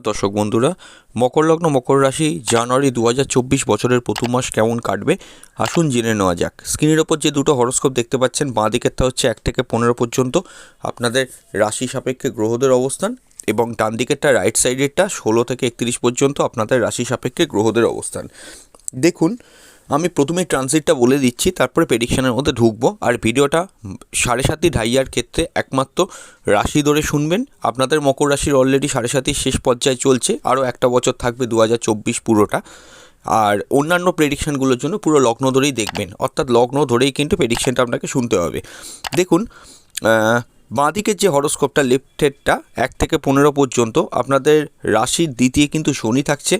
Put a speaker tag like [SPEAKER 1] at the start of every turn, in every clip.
[SPEAKER 1] দর্শক বন্ধুরা, মকর লগ্ন, মকর রাশি, জানুয়ারি দু হাজার চব্বিশ বছরের প্রথম মাস কেমন কাটবে? আসুন জেনে নেওয়া যাক। স্ক্রিনের ওপর যে দুটো হরস্কোপ দেখতে পাচ্ছেন, বাঁ দিকেরটা হচ্ছে এক থেকে পনেরো পর্যন্ত। আপনাদের রাশি সাপেক্ষে গ্রহদের অবস্থান এবং ডান দিকেরটা রাইট সাইডেরটা ষোলো থেকে একত্রিশ পর্যন্ত আপনাদের রাশি সাপেক্ষে গ্রহদের অবস্থান। দেখুন আমি প্রথমে ট্রানজিটটা বলে দিচ্ছি, তারপরে প্রেডিকশানের মধ্যে ঢুকবো। আর ভিডিওটা সাড়ে সাতই ঢাইয়ার ক্ষেত্রে একমাত্র রাশি ধরে শুনবেন। আপনাদের মকর রাশির অলরেডি সাড়ে সাতির শেষ পর্যায়ে চলছে। আরও একটা বছর থাকবে দু হাজার চব্বিশ পুরোটা। আর অন্যান্য প্রেডিকশানগুলোর জন্য পুরো লগ্ন ধরেই দেখবেন। অর্থাৎ লগ্ন ধরেই কিন্তু প্রেডিকশানটা আপনাকে শুনতে হবে। দেখুন বাঁদিকের যে হরস্কোপটা লেফটেরটা এক থেকে পনেরো পর্যন্ত আপনাদের রাশির দ্বিতীয় কিন্তু শনি থাকছে,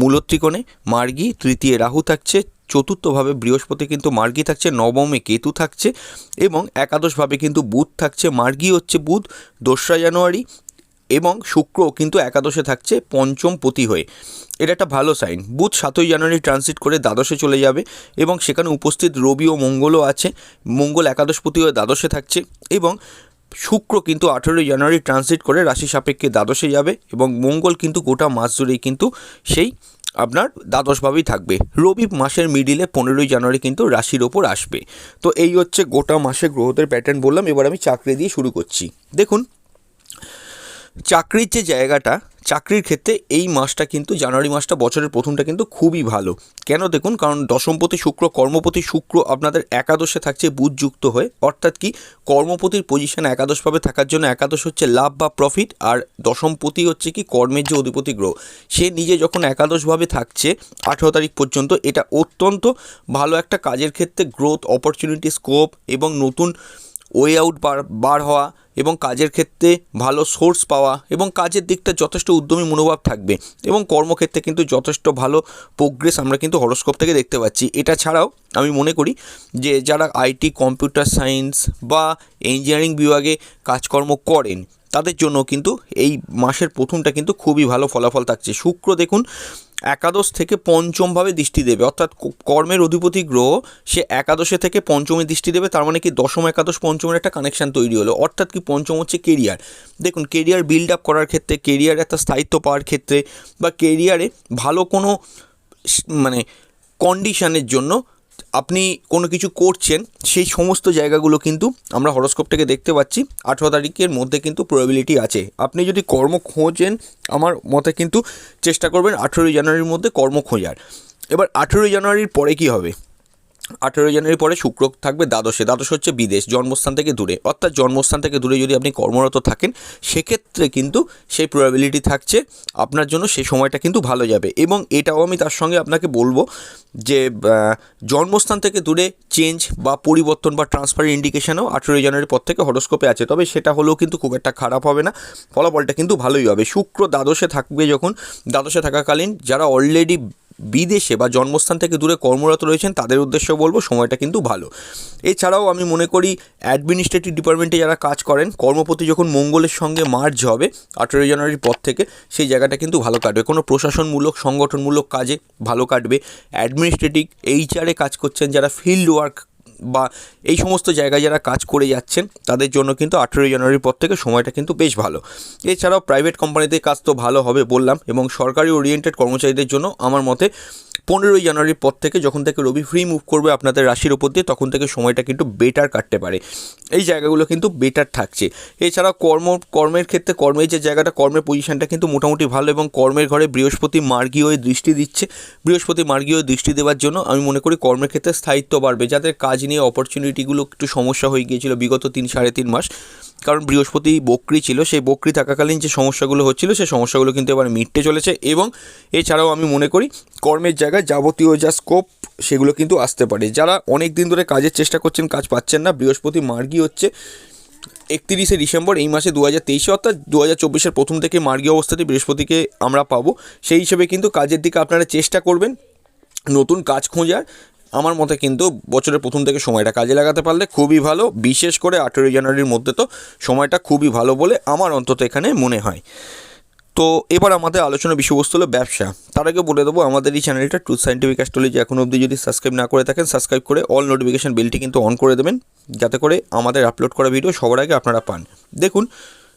[SPEAKER 1] মূলত্রিকোণে মার্গী, তৃতীয় রাহু থাকছে চতুর্থভাবে বৃহস্পতি কিন্তু মার্গী থাকছে, নবমে কেতু থাকছে এবং একাদশভাবে কিন্তু বুধ থাকছে। মার্গী হচ্ছে বুধ, দোসরা জানুয়ারি এবং শুক্র কিন্তু একাদশে থাকছে, পঞ্চম পতি হয়ে। এটা একটা ভালো সাইন বুধ সাতই জানুয়ারি ট্রানজিট করে দ্বাদশে চলে যাবে এবং সেখানে উপস্থিত রবি ও মঙ্গলও আছে। মঙ্গল একাদশ একাদশপতি হয়ে দ্বাদশে থাকছে এবং শুক্র কিন্তু আঠেরোই জানুয়ারি ট্রানজিট করে রাশি সাপেক্ষে দ্বাদশে যাবে এবং মঙ্গল কিন্তু গোটা মাস জুড়েই কিন্তু সেই আপনার দ্বাদশভাবেই থাকবে। রবি মাসের মিডিলে পনেরোই জানুয়ারি কিন্তু রাশির ওপর আসবে। তো এই হচ্ছে গোটা মাসে গ্রহদের প্যাটার্ন বললাম, এবার আমি চাকরি দিয়ে শুরু করছি। দেখুন, চাকরির যে জায়গাটা চাকরির ক্ষেত্রে এই মাসটা কিন্তু, জানুয়ারি মাসটা বছরের প্রথমটা কিন্তু খুবই ভালো। কেন দেখুন? কারণ দশমপতি শুক্র, কর্মপতি শুক্র আপনাদের একাদশে থাকছে বুধযুক্ত হয়ে। অর্থাৎ কি? কর্মপতির পজিশন একাদশভাবে থাকার জন্য একাদশ হচ্ছে লাভ বা প্রফিট আর দশমপতি হচ্ছে কি? কর্মের যে অধিপতি গ্রহ। সে নিজে যখন একাদশভাবে থাকছে, আঠেরো তারিখ পর্যন্ত, এটা অত্যন্ত ভালো একটা কাজের ক্ষেত্রে গ্রোথ অপরচুনিটি স্কোপ এবং নতুন ওয়ে আউট বার বার হওয়া এবং কাজের ক্ষেত্রে ভালো সোর্স পাওয়া এবং কাজের দিকটা যথেষ্ট উদ্যমী মনোভাব থাকবে এবং কর্মক্ষেত্রে কিন্তু যথেষ্ট ভালো প্রোগ্রেস আমরা কিন্তু হরস্কোপ থেকে দেখতে পাচ্ছি। এটা ছাড়াও আমি মনে করি যে যারা আইটি কম্পিউটার সায়েন্স বা ইঞ্জিনিয়ারিং বিভাগে কাজকর্ম করেন, তাদের জন্য কিন্তু এই মাসের প্রথমটা কিন্তু খুবই ভালো ফলাফল থাকছে। শুক্র দেখুন একাদশ থেকে পঞ্চমভাবে দৃষ্টি দেবে। অর্থাৎ কর্মের অধিপতি গ্রহ, সে একাদশে থেকে পঞ্চমে দৃষ্টি দেবে, তার মানে কি দশম, একাদশ, পঞ্চমের একটা কানেকশান তৈরি হলো। অর্থাৎ কি পঞ্চম হচ্ছে কেরিয়ার দেখুন কেরিয়ার বিল্ড আপ করার ক্ষেত্রে কেরিয়ার একটা স্থায়িত্ব পাওয়ার ক্ষেত্রে বা কেরিয়ারে ভালো কোনো মানে কন্ডিশনের জন্য আপনি কোনো কিছু করছেন, সেই সমস্ত জায়গাগুলো কিন্তু আমরা হরস্কোপ থেকে দেখতে পাচ্ছি। আঠেরো তারিখের মধ্যে কিন্তু প্রবাবিলিটি আছে। আপনি যদি কর্ম খোঁজেন, আমার মতে কিন্তু চেষ্টা করবেন আঠেরোই জানুয়ারির মধ্যে কর্ম খোঁজার। এবার আঠেরোই জানুয়ারির পরে কি হবে? আঠেরোই জানুয়ারি পরে শুক্র থাকবে দ্বাদশে। দ্বাদশ হচ্ছে বিদেশ, জন্মস্থান থেকে দূরে। অর্থাৎ জন্মস্থান থেকে দূরে যদি আপনি কর্মরত থাকেন, সেক্ষেত্রে কিন্তু সেই প্রবাবিলিটি থাকছে, আপনার জন্য সেই সময়টা কিন্তু ভালো যাবে। এবং এটাও আমি তার সঙ্গে আপনাকে বলব যে জন্মস্থান থেকে দূরে চেঞ্জ বা পরিবর্তন বা ট্রান্সফার ইন্ডিকেশনও আঠেরোই জানুয়ারির পর থেকে হরস্কোপে আছে। তবে সেটা হলেও কিন্তু খুব একটা খারাপ হবে না। ফলাফলটা কিন্তু ভালোই হবে। শুক্র দ্বাদশে থাকবে যখন, দ্বাদশে থাকাকালীন যারা অলরেডি বিদেশে বা জন্মস্থান থেকে দূরে কর্মরত রয়েছেন, তাদের উদ্দেশ্য বলব সময়টা কিন্তু ভালো। এছাড়াও আমি মনে করি অ্যাডমিনিস্ট্রেটিভ ডিপার্টমেন্টে যারা কাজ করেন, কর্মপতি যখন মঙ্গলের সঙ্গে মার্চ হবে, আঠেরোই জানুয়ারির পর থেকে সেই জায়গাটা কিন্তু ভালো কাটবে। কোনো প্রশাসনমূলক, সংগঠনমূলক কাজে ভালো কাটবে। অ্যাডমিনিস্ট্রেটিভ এইচআরে কাজ করছেন যারা ফিল্ড ওয়ার্ক বা এই সমস্ত জায়গায় যারা কাজ করে যাচ্ছেন, তাদের জন্য কিন্তু আঠেরোই জানুয়ারির পর থেকে সময়টা কিন্তু বেশ ভালো। এছাড়াও প্রাইভেট কোম্পানিতে কাজ তো ভালো হবে বললাম এবং সরকারি ওরিয়েন্টেড কর্মচারীদের জন্য আমার মতে পনেরোই জানুয়ারির পর থেকে যখন থেকে রবি ফ্রি মুভ করবে আপনাদের রাশির ওপর দিয়ে, তখন থেকে সময়টা কিন্তু বেটার কাটতে পারে। এই জায়গাগুলো কিন্তু বেটার থাকছে। এছাড়া কর্ম, কর্মের ক্ষেত্রে কর্মের যে জায়গাটা, কর্মের পজিশনটা কিন্তু মোটামুটি ভালো এবং কর্মের ঘরে বৃহস্পতি মার্গী হয়ে দৃষ্টি দিচ্ছে। বৃহস্পতি মার্গী হয়ে দৃষ্টি দেওয়ার জন্য আমি মনে করি কর্মের ক্ষেত্রে স্থায়িত্ব বাড়বে। যাদের কাজ নিয়ে অপরচুনিটিগুলো একটু সমস্যা হয়ে গিয়েছিল বিগত তিন, সাড়ে তিন মাস কারণ বৃহস্পতি বকরি ছিল, সেই বক্রি থাকাকালীন যে সমস্যাগুলো হচ্ছিল, সেই সমস্যাগুলো কিন্তু এবার মিটতে চলেছে এবং এছাড়াও আমি মনে করি কর্মের জায়গায় যাবতীয় যা স্কোপ সেগুলো কিন্তু আসতে পারে। যারা অনেক দিন ধরে কাজের চেষ্টা করছেন, কাজ পাচ্ছেন না, বৃহস্পতি মার্গী হচ্ছে একত্রিশে ডিসেম্বর, এই মাসে দু হাজার তেইশে অর্থাৎ দু হাজার চব্বিশের প্রথম থেকে মার্গী অবস্থাতে বৃহস্পতিকে আমরা পাবো। সেই হিসেবে কিন্তু কাজের দিকে আপনারা চেষ্টা করবেন নতুন কাজ খোঁজার আমার মতে কিন্তু বছরের প্রথম থেকে সময়টা কাজে লাগাতে পারলে খুবই ভালো। বিশেষ করে আঠেরোই জানুয়ারির মধ্যে তো সময়টা খুবই ভালো বলে আমার অন্তত এখানে মনে হয়। তো এবার আমাদের আলোচনার বিষয়বস্তু হলো ব্যবসা। তার আগে বলে দেবো, আমাদের এই চ্যানেলটা ট্রুথ সাইন্টিফিক অ্যাস্ট্রোলজি এখন অবধি যদি সাবস্ক্রাইব না করে থাকেন সাবস্ক্রাইব করে অল নোটিফিকেশন বেলটি কিন্তু অন করে দেবেন। যাতে করে আমাদের আপলোড করা ভিডিও সবার আগে আপনারা পান। দেখুন,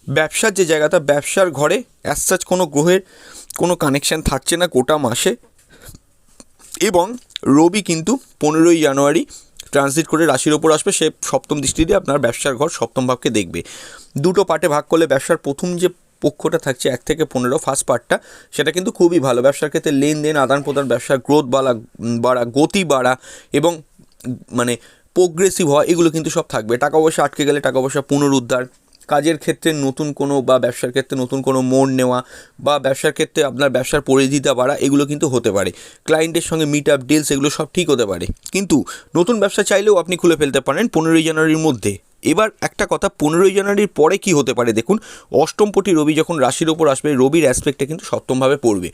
[SPEAKER 1] ব্যবসার যে জায়গাটা, ব্যবসার ঘরে অ্যাজ কোনো গ্রহের কোনো কানেকশান থাকছে না গোটা মাসে। এবং রবি কিন্তু পনেরোই জানুয়ারি ট্রানজিট করে রাশির ওপর আসবে। সে সপ্তম দৃষ্টি দিয়ে আপনার ব্যবসার ঘর সপ্তম ভাবকে দেখবে। দুটো পার্টে ভাগ করলে ব্যবসার প্রথম যে পক্ষটা থাকছে, এক থেকে পনেরো ফার্স্ট পার্টটা সেটা কিন্তু খুবই ভালো। ব্যবসার ক্ষেত্রে লেনদেন, আদান প্রদান, ব্যবসার গ্রোথ বাড়া বাড়া, গতি বাড়া এবং মানে প্রোগ্রেসিভ হওয়া, এগুলো কিন্তু সব থাকবে। টাকা পয়সা আটকে গেলে টাকা পয়সা পুনরুদ্ধার কাজের ক্ষেত্রে নতুন কোনো বা ব্যবসার ক্ষেত্রে নতুন কোনো মোড় নেওয়া বা ব্যবসার ক্ষেত্রে আপনার ব্যবসার পরিধিতা বাড়া, এগুলো কিন্তু হতে পারে। ক্লায়েন্টের সঙ্গে মিট আপ ডিলস, এগুলো সব ঠিক হতে পারে। কিন্তু নতুন ব্যবসা চাইলেও আপনি খুলে ফেলতে পারেন পনেরোই জানুয়ারির মধ্যে। এবার একটা কথা, পনেরোই জানুয়ারির পরে কি হতে পারে? দেখুন অষ্টমপটি রবি যখন রাশির ওপর আসবে, রবির অ্যাসপেক্টটা কিন্তু সপ্তমভাবে পড়বে।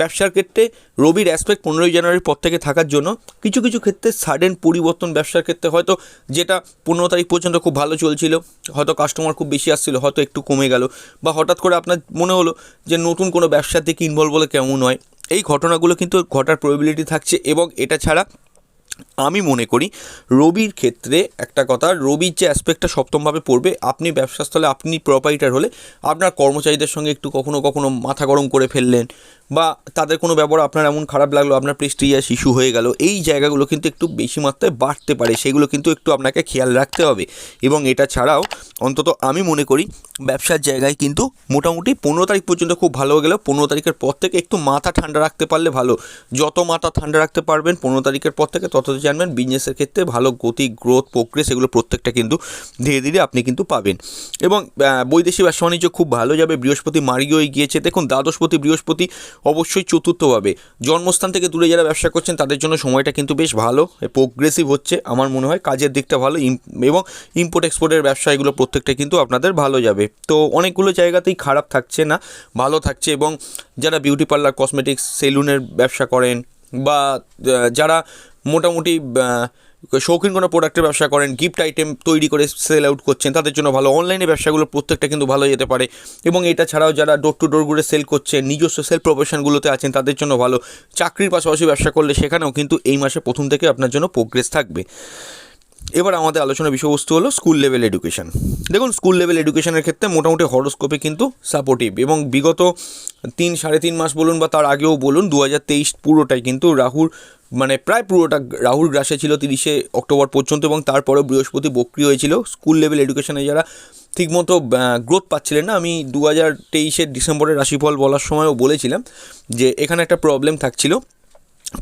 [SPEAKER 1] ব্যবসার ক্ষেত্রে রবির অ্যাসপেক্ট পনেরোই জানুয়ারির পর থেকে থাকার জন্য কিছু কিছু ক্ষেত্রে সাডেন পরিবর্তন ব্যবসার ক্ষেত্রে হয়তো যেটা পনেরো তারিখ পর্যন্ত খুব ভালো চলছিল, হয়তো কাস্টমার খুব বেশি আসছিল, হয়তো একটু কমে গেল বা হঠাৎ করে আপনার মনে হলো যে নতুন কোনো ব্যবসার দিকে ইনভলভ বলে কেমন হয়? এই ঘটনাগুলো কিন্তু ঘটার প্রবিলিটি থাকছে এবং এটা ছাড়া আমি মনে করি রবির ক্ষেত্রে একটা কথা, রবির যে অ্যাসপেক্টটা সপ্তমভাবে পড়বে, আপনি ব্যবসাস্থলে, আপনি প্রপাইটার হলে আপনার কর্মচারীদের সঙ্গে একটু কখনো কখনো মাথা গরম করে ফেললেন বা তাদের কোনো ব্যবহার আপনার এমন খারাপ লাগল, আপনার প্রেস্টিজিয়াস শিশু হয়ে গেল, এই জায়গাগুলো কিন্তু একটু বেশি মাত্রায় বাড়তে পারে, সেগুলো কিন্তু একটু আপনাকে খেয়াল রাখতে হবে এবং এটা ছাড়াও অন্তত আমি মনে করি ব্যবসার জায়গায় কিন্তু মোটামুটি পনেরো তারিখ পর্যন্ত খুব ভালো হয়ে গেলেও পনেরো তারিখের পর থেকে একটু মাথা ঠান্ডা রাখতে পারলে ভালো। যত মাথা ঠান্ডা রাখতে পারবেন পনেরো তারিখের পর থেকে তত জানবেন বিজনেসের ক্ষেত্রে ভালো গতি গ্রোথ প্রোগ্রেস এগুলো প্রত্যেকটা কিন্তু ধীরে ধীরে আপনি কিন্তু পাবেন। এবং বৈদেশিক ব্যবসা বাণিজ্য খুব ভালো যাবে, বৃহস্পতি মার্গীয় গিয়েছে দেখুন, দ্বাদশপতি বৃহস্পতি অবশ্যই চতুর্থভাবে। জন্মস্থান থেকে দূরে যারা ব্যবসা করছেন তাদের জন্য সময়টা কিন্তু বেশ ভালো প্রোগ্রেসিভ হচ্ছে। আমার মনে হয় কাজের দিকটা ভালো এবং ইম্পোর্ট এক্সপোর্টের ব্যবসা এগুলো প্রত্যেকটা কিন্তু আপনাদের ভালো যাবে। তো অনেকগুলো জায়গাতেই খারাপ থাকছে না, ভালো থাকছে এবং যারা বিউটি পার্লার কসমেটিক্স সেলুনের ব্যবসা করেন বা যারা মোটামুটি শৌখিন কোনো প্রোডাক্টের ব্যবসা করেন গিফট আইটেম তৈরি করে সেল আউট করছেন, তাদের জন্য ভালো। অনলাইনে ব্যবসাগুলো প্রত্যেকটা কিন্তু ভালো যেতে পারে এবং এটা ছাড়াও যারা ডোর টু ডোর ঘুরে সেল করছেন, নিজস্ব সেল প্রফেশনগুলোতে আছেন, তাদের জন্য ভালো। চাকরির পাশাপাশি ব্যবসা করলে সেখানেও কিন্তু এই মাসে প্রথম থেকে আপনার জন্য প্রোগ্রেস থাকবে। এবার আমাদের আলোচনার বিষয়বস্তু হলো স্কুল লেভেল এডুকেশন দেখুন স্কুল লেভেল এডুকেশনের ক্ষেত্রে মোটামুটি হরোস্কোপে কিন্তু সাপোর্টিভ এবং বিগত তিন, সাড়ে তিন মাস বলুন বা তার আগেও বলুন দু হাজার তেইশ পুরোটাই কিন্তু রাহুর মানে প্রায় পুরোটা রাহুর গ্রাসে ছিল তিরিশে অক্টোবর পর্যন্ত এবং তারপরে বৃহস্পতি বক্রি হয়েছিল। স্কুল লেভেল এডুকেশনে যারা ঠিকমতো গ্রোথ পাচ্ছিলেন না, আমি দু হাজার তেইশের ডিসেম্বরের রাশিফল বলার সময়ও বলেছিলাম যে এখানে একটা প্রবলেম থাকছিল।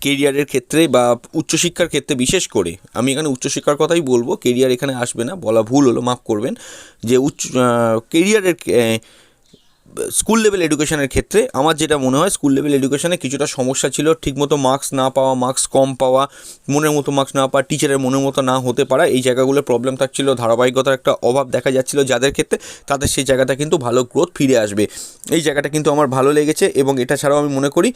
[SPEAKER 1] কেরিয়ারের ক্ষেত্রে বা উচ্চশিক্ষার ক্ষেত্রে বিশেষ করে, আমি এখানে উচ্চশিক্ষার কথাই বলব কেরিয়ার এখানে আসবে না, বলা ভুল হলো, মাফ করবেন, যে উচ্চ কেরিয়ারের স্কুল লেভেল এডুকেশনের ক্ষেত্রে আমার যেটা মনে হয় স্কুল লেভেল এডুকেশনে কিছুটা সমস্যা ছিল, ঠিকমতো মার্কস না পাওয়া মার্কস কম পাওয়া, মনের মতো মার্কস না পাওয়া টিচারের মনের মতো না হতে পারা, এই জায়গাগুলো প্রবলেম থাকছিল, ধারাবাহিকতার একটা অভাব দেখা যাচ্ছিল যাদের ক্ষেত্রে, তাদের সেই জায়গাটা কিন্তু ভালো গ্রোথ ফিরে আসবে। এই জায়গাটা কিন্তু আমার ভালো লেগেছে এবং এটা ছাড়াও আমি মনে করি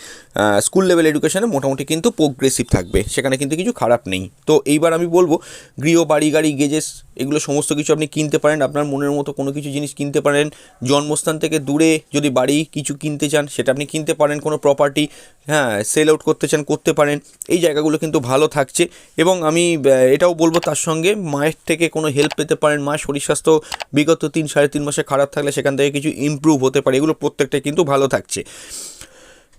[SPEAKER 1] স্কুল লেভেল এডুকেশনে মোটামুটি কিন্তু প্রোগ্রেসিভ থাকবে, সেখানে কিন্তু কিছু খারাপ নেই। তো এইবার আমি বলব, গৃহ, বাড়ি, গাড়ি গেজেস এগুলো সমস্ত কিছু আপনি কিনতে পারেন, আপনার মনের মতো কোনো কিছু জিনিস কিনতে পারেন, জন্মস্থান থেকে দূরে যদি বাড়ি কিছু কিনতে চান, সেটা আপনি কিনতে পারেন, কোনো প্রপার্টি হ্যাঁ সেল আউট করতে চান, করতে পারেন। এই জায়গাগুলো কিন্তু ভালো থাকছে এবং আমি এটাও বলব তার সঙ্গে, মায়ের থেকে কোনো হেল্প পেতে পারেন। মায়ের শরীর স্বাস্থ্য বিগত তিন, সাড়ে তিন মাসে খারাপ থাকলে সেখান থেকে কিছু ইম্প্রুভ হতে পারে। এগুলো প্রত্যেকটাই কিন্তু ভালো থাকছে।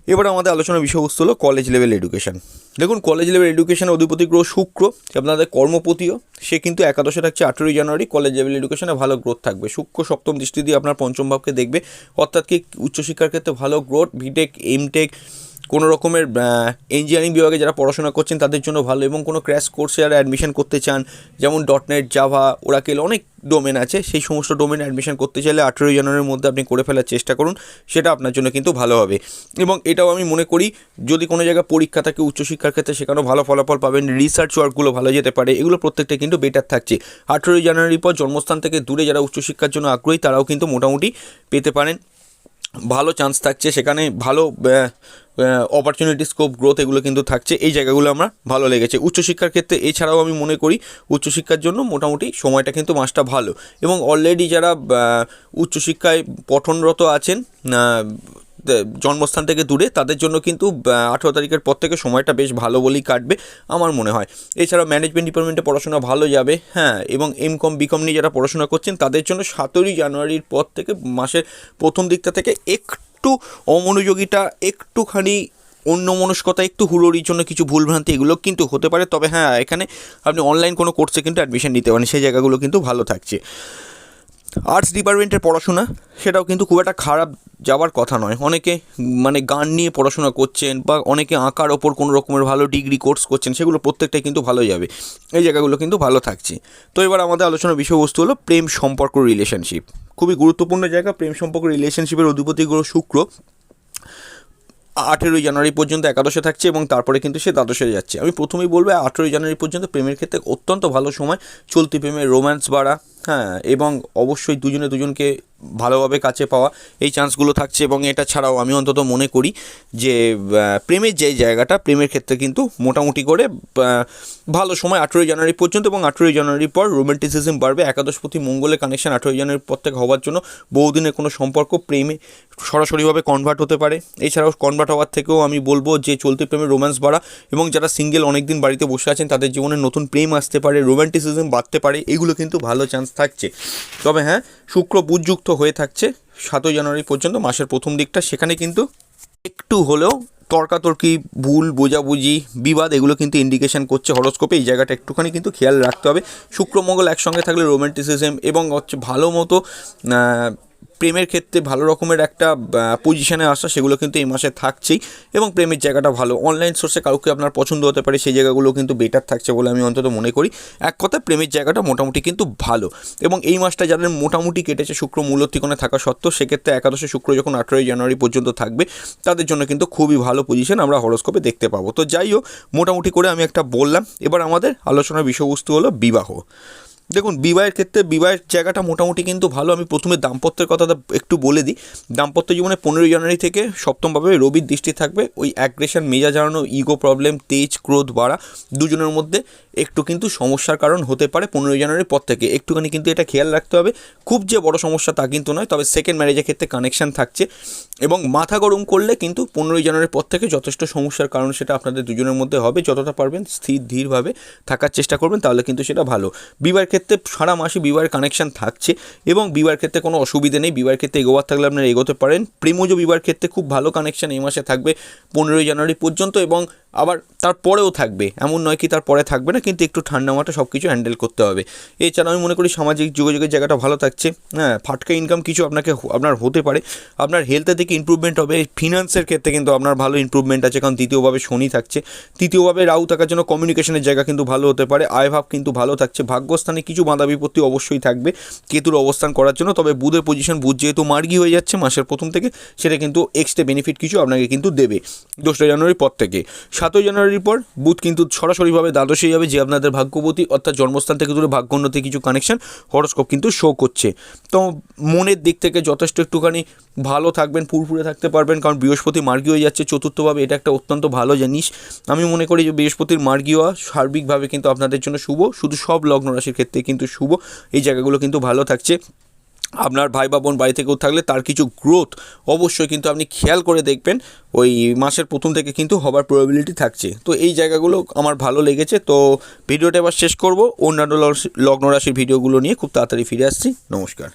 [SPEAKER 1] এবার আমাদের আলোচনার বিষয়বস্তু হলো কলেজ লেভেল এডুকেশান দেখুন কলেজ লেভেল এডুকেশানের অধিপতি গ্রহ শুক্র আপনাদের কর্মপতিও। সে কিন্তু একাদশে থাকছে আঠেরোই জানুয়ারি। কলেজ লেভেল এডুকেশানে ভালো গ্রোথ থাকবে। শুক্র সপ্তম দৃষ্টি দিয়ে আপনার পঞ্চম ভাবকে দেখবে। অর্থাৎ কি উচ্চশিক্ষার ক্ষেত্রে ভালো গ্রোথ বিটেক এমটেক কোনো রকমের ইঞ্জিনিয়ারিং বিভাগে যারা পড়াশোনা করছেন তাদের জন্য ভালো এবং কোনো ক্র্যাশ কোর্সে যারা অ্যাডমিশন করতে চান, যেমন. ডটনেট জাভা ওরাকেল অনেক ডোমেন আছে। সেই সমস্ত ডোমেনে অ্যাডমিশন করতে চাইলে আঠেরোই জানুয়ারির মধ্যে আপনি করে ফেলার চেষ্টা করুন, সেটা আপনার জন্য কিন্তু ভালো হবে। এবং এটাও আমি মনে করি, যদি কোনো জায়গায় পরীক্ষা থাকে, উচ্চশিক্ষার ক্ষেত্রে সেখানেও ভালো ফলাফল পাবেন রিসার্চ ওয়ার্কগুলো ভালো যেতে পারে, এগুলো প্রত্যেকটা কিন্তু বেটার থাকছে। আঠেরোই জানুয়ারির পর জন্মস্থান থেকে দূরে যারা উচ্চশিক্ষার জন্য আগ্রহী, তারাও কিন্তু মোটামুটি পেতে পারেন। ভালো চান্স থাকছে। সেখানে ভালো অপরচুনিটি স্কোপ গ্রোথ এগুলো কিন্তু থাকছে। এই জায়গাগুলো আমরা ভালো লেগেছে। উচ্চশিক্ষার ক্ষেত্রে এছাড়াও আমি মনে করি উচ্চশিক্ষার জন্য মোটামুটি সময়টা কিন্তু মাসটা ভালো। এবং অলরেডি যারা উচ্চশিক্ষায় পঠনরত আছেন জন্মস্থান থেকে দূরে, তাদের জন্য কিন্তু আঠেরো তারিখের পর থেকে সময়টা বেশ ভালো বলেই কাটবে, আমার মনে হয়। এছাড়া ম্যানেজমেন্ট ডিপার্টমেন্টে পড়াশোনা ভালো যাবে হ্যাঁ এবং এম কম বিকম নিয়ে যারা পড়াশোনা করছেন, তাদের জন্য সতেরোই জানুয়ারির পর থেকে মাসের প্রথম দিকটা থেকে একটু অমনোযোগিতা, একটুখানি অন্য মনস্কতা একটু হুড়োড়ির জন্য কিছু ভুলভ্রান্তি, এগুলো কিন্তু হতে পারে। তবে হ্যাঁ এখানে আপনি অনলাইন কোনো কোর্সে কিন্তু অ্যাডমিশন নিতে পারেন, সেই জায়গাগুলো কিন্তু ভালো থাকছে। আর্টস ডিপার্টমেন্টের পড়াশোনা, সেটাও কিন্তু খুব একটা খারাপ যাওয়ার কথা নয়। অনেকে মানে গান নিয়ে পড়াশোনা করছেন বা অনেকে আঁকার ওপর কোনো রকমের ভালো ডিগ্রি কোর্স করছেন, সেগুলো প্রত্যেকটাই কিন্তু ভালো যাবে। এই জায়গাগুলো কিন্তু ভালো থাকছে। তো এবার আমাদের আলোচনার বিষয়বস্তু হলো প্রেম সম্পর্ক রিলেশনশিপ খুবই গুরুত্বপূর্ণ জায়গা প্রেম সম্পর্ক রিলেশনশিপের অধিপতি গ্রহ শুক্র। আঠেরোই জানুয়ারি পর্যন্ত একাদশে থাকছে এবং তারপরে কিন্তু সে দ্বাদশে যাচ্ছে। আমি প্রথমেই বলব, আঠেরোই জানুয়ারি পর্যন্ত প্রেমের ক্ষেত্রে অত্যন্ত ভালো সময়। চলতি প্রেমের রোম্যান্স বাড়া হ্যাঁ এবং অবশ্যই দুজনে দুজনকে ভালোভাবে কাছে পাওয়া এই চান্সগুলো থাকছে এবং এটা ছাড়াও আমি অন্তত মনে করি যে প্রেমের যে জায়গাটা, প্রেমের ক্ষেত্রে কিন্তু মোটামুটি করে ভালো সময় আঠেরোই জানুয়ারি পর্যন্ত এবং আঠেরোই জানুয়ারির পর রোমান্টিসিজম বাড়বে। একাদশপতি মঙ্গলের কানেকশন আঠেরোই জানুয়ারির পর থেকে হওয়ার জন্য বহুদিনের কোনো সম্পর্ক প্রেমে সরাসরিভাবে কনভার্ট হতে পারে। এছাড়াও কনভার্ট হওয়ার থেকেও আমি বলব যে, চলতি প্রেমে রোম্যান্স বাড়া এবং যারা সিঙ্গেল অনেকদিন বাড়িতে বসে আছেন, তাদের জীবনে নতুন প্রেম আসতে পারে রোম্যান্টিসিজম বাড়তে পারে, এগুলো কিন্তু ভালো চান্স থাকছে। তবে হ্যাঁ শুক্র বুধযুক্ত হয়ে থাকছে সাতই জানুয়ারি পর্যন্ত, মাসের প্রথম দিকটা। সেখানে কিন্তু একটু হলেও তর্কাতর্কি, ভুল, বোঝাবুঝি, বিবাদ, এগুলো কিন্তু ইন্ডিকেশন করছে হরস্কোপে এই জায়গাটা একটুখানি কিন্তু খেয়াল রাখতে হবে। শুক্রমঙ্গল একসঙ্গে থাকলে রোম্যান্টিসিজম এবং হচ্ছে ভালো মতো প্রেমের ক্ষেত্রে ভালো রকমের একটা পজিশনে আসা, সেগুলো কিন্তু এই মাসে থাকছেই। এবং প্রেমের জায়গাটা ভালো। অনলাইন সোর্সে কাউকে আপনার পছন্দ হতে পারে, সেই জায়গাগুলো কিন্তু বেটার থাকছে বলে আমি অন্তত মনে করি। এক কথায় প্রেমের জায়গাটা মোটামুটি কিন্তু ভালো। এবং এই মাসটা যাদের মোটামুটি কেটেছে, শুক্র মূল ঠিকানা থাকা সত্ত্বেও, সেক্ষেত্রে একাদশে শুক্র যখন আঠেরোই জানুয়ারি পর্যন্ত থাকবে, তাদের জন্য কিন্তু খুবই ভালো পজিশন আমরা হরস্কোপে দেখতে পাবো। তো যাই হোক, মোটামুটি করে আমি একটা বললাম। এবার আমাদের আলোচনার বিষয়বস্তু হলো বিবাহ। দেখুন বিবাহের ক্ষেত্রে বিবাহের জায়গাটা মোটামুটি কিন্তু ভালো। আমি প্রথমে দাম্পত্যের কথাটা একটু বলে দিই। দাম্পত্য জীবনে পনেরোই জানুয়ারি থেকে সপ্তমভাবে রবির দৃষ্টি থাকবে। ওই অ্যাগ্রেশন মেজা জানানো ইগো প্রবলেম তেজ, ক্রোধ, বাড়া, দুজনের মধ্যে একটু কিন্তু সমস্যার কারণ হতে পারে পনেরোই জানুয়ারির পর থেকে। একটুখানি কিন্তু এটা খেয়াল রাখতে হবে। খুব যে বড় সমস্যা তা কিন্তু নয়, তবে সেকেন্ড ম্যারেজের ক্ষেত্রে কানেকশান থাকছে এবং মাথা গরম করলে কিন্তু পনেরোই জানুয়ারির পর থেকে যথেষ্ট সমস্যার কারণ সেটা আপনাদের দুজনের মধ্যে হবে। যতটা পারবেন স্থির, ধীরভাবে থাকার চেষ্টা করবেন, তাহলে কিন্তু সেটা ভালো। বিবাহের ক্ষেত্রে সারা মাসে বিবাহের কানেকশান থাকছে এবং বিবাহের ক্ষেত্রে কোনো অসুবিধে নেই। বিবাহের ক্ষেত্রে এগোবার থাকলে আপনারা এগোতে পারেন। প্রেমজ বিবাহের ক্ষেত্রে খুব ভালো কানেকশন এই মাসে থাকবে পনেরোই জানুয়ারি পর্যন্ত এবং আবার তারপরেও থাকবে। এমন নয় কি তারপরে থাকবে না, কিন্তু একটু ঠান্ডা মাঠে সব কিছু হ্যান্ডেল করতে হবে। এছাড়া আমি মনে করি সামাজিক যোগাযোগের জায়গাটা ভালো থাকছে। হ্যাঁ ফাটকা ইনকাম কিছু আপনাকে আপনার হতে পারে। আপনার হেলথের দিকে ইমপ্রুভমেন্ট হবে। ফিনান্সের ক্ষেত্রে কিন্তু আপনার ভালো ইমপ্রুভমেন্ট আছে, কারণ তৃতীয়ভাবে শনি থাকছে। তৃতীয়ভাবে রাহু থাকার জন্য কমিউনিকেশনের জায়গা কিন্তু ভালো হতে পারে। আয়ভাব কিন্তু ভালো থাকছে। ভাগ্যস্থানে কিছু বাধা বিপত্তি অবশ্যই থাকবে। কেতুর অবস্থান করার জন্য, তবে বুধের পজিশন বুধ যেহেতু মার্গি হয়ে যাচ্ছে, মাসের প্রথম থেকে সেটা কিন্তু এক্সট্রা বেনিফিট কিছু আপনাকে কিন্তু দেবে। দোসরা জানুয়ারির পর থেকে। সাতই জানুয়ারির পর বুধ কিন্তু সরাসরিভাবে দ্বাদশে যাবে যে আপনাদের ভাগ্যবতী, অর্থাৎ জন্মস্থান থেকে দূরে ভাগ্য ভাগ্যোন্নতি কিছু কানেকশন হরস্কোপ কিন্তু শো করছে। তো মনের দিক থেকে যথেষ্ট একটুখানি ভালো থাকবেন, ফুরফুরে থাকতে পারবেন, কারণ বৃহস্পতি মার্গী হয়ে যাচ্ছে। চতুর্থভাবে এটা একটা অত্যন্ত ভালো জিনিস। আমি মনে করি যে বৃহস্পতির মার্গী হওয়া সার্বিকভাবে কিন্তু আপনাদের জন্য শুভ। শুধু সব লগ্ন রাশির ক্ষেত্রে কিন্তু শুভ। এই জায়গাগুলো কিন্তু ভালো থাকছে। আপনার ভাই বা বোন বাড়ি থেকেও থাকলে তার কিছু গ্রোথ অবশ্যই কিন্তু আপনি খেয়াল করে দেখবেন। ওই মাসের প্রথম থেকে কিন্তু হবার প্রবাবিলিটি থাকছে। তো এই জায়গাগুলো আমার ভালো লেগেছে। তো ভিডিওটা এবার শেষ করব। অন্যান্য লগ্ন রাশির ভিডিওগুলো নিয়ে খুব তাড়াতাড়ি ফিরে আসছি। নমস্কার।